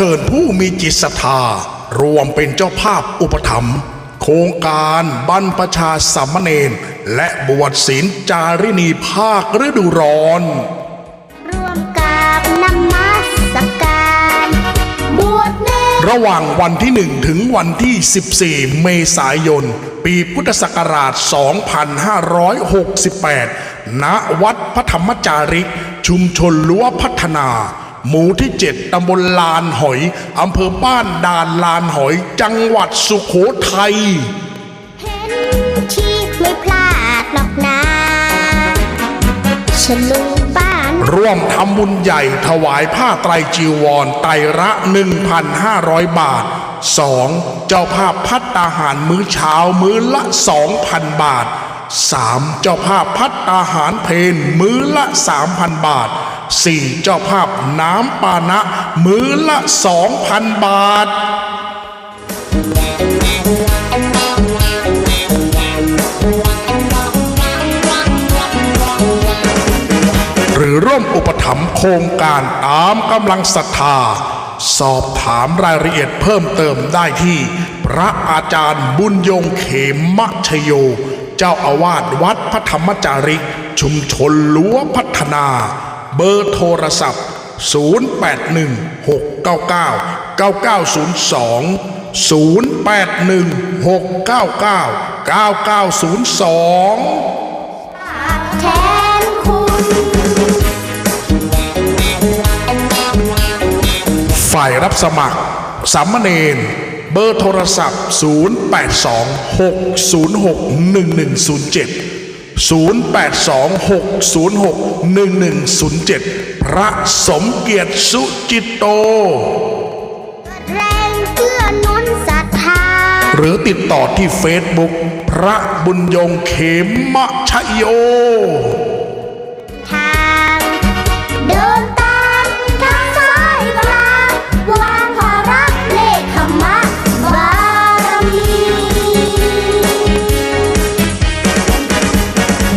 เชิญผู้มีจิตศรัทธารวมเป็นเจ้าภาพอุปถัมภ์โครงการบรรพชาสามเณรและบวชศีลจารินีภาคฤดูร้อน ร่วมกับนมัสการ บวชเนรระหว่างวันที่ 1 ถึงวันที่ 14 เมษายน ปีพุทธศักราช 2568 ณ วัดพระธรรมจาริก ชุมชนรั้วพัฒนา หมู่ที่ 7 ตำบลลานหอย อำเภอบ้านด่านลานหอย จังหวัดสุขโขทัย เห็นที่ไม่พลาดหรอกนะฉันลุงป้าน ร่วมทำบุญใหญ่ถวายผ้าไตรจีวร ไตรละ 1,500 บาท 2. เจ้าภาพพัตตาหารมื้อเช้ามื้อละ 2,000 บาท 3. เจ้าภาพพัตตาหารเพนมื้อละ 3,000 บาท 4. เจ้าภาพน้ำปานะ มื้อละ 2,000 บาทหรือร่วมอุปถัมภ์โครงการตามกำลังศรัทธา สอบถามรายละเอียดเพิ่มเติมได้ที่ พระอาจารย์บุญยงเขมชโย เจ้าอาวาสวัดพระธรรมจาริก ชุมชนรั้วพัฒนา เบอร์โทรศัพท์ 0816999902 0816999902แทนคุณฝ่ายรับสมัครสามเณรเบอร์โทรศัพท์ 0826061107 0826061107 พระสมเกียรติสุจิตโต แรงเกื้อหนุนศรัทธา หรือติดต่อที่เฟซบุ๊กพระบุญยงเขมชโย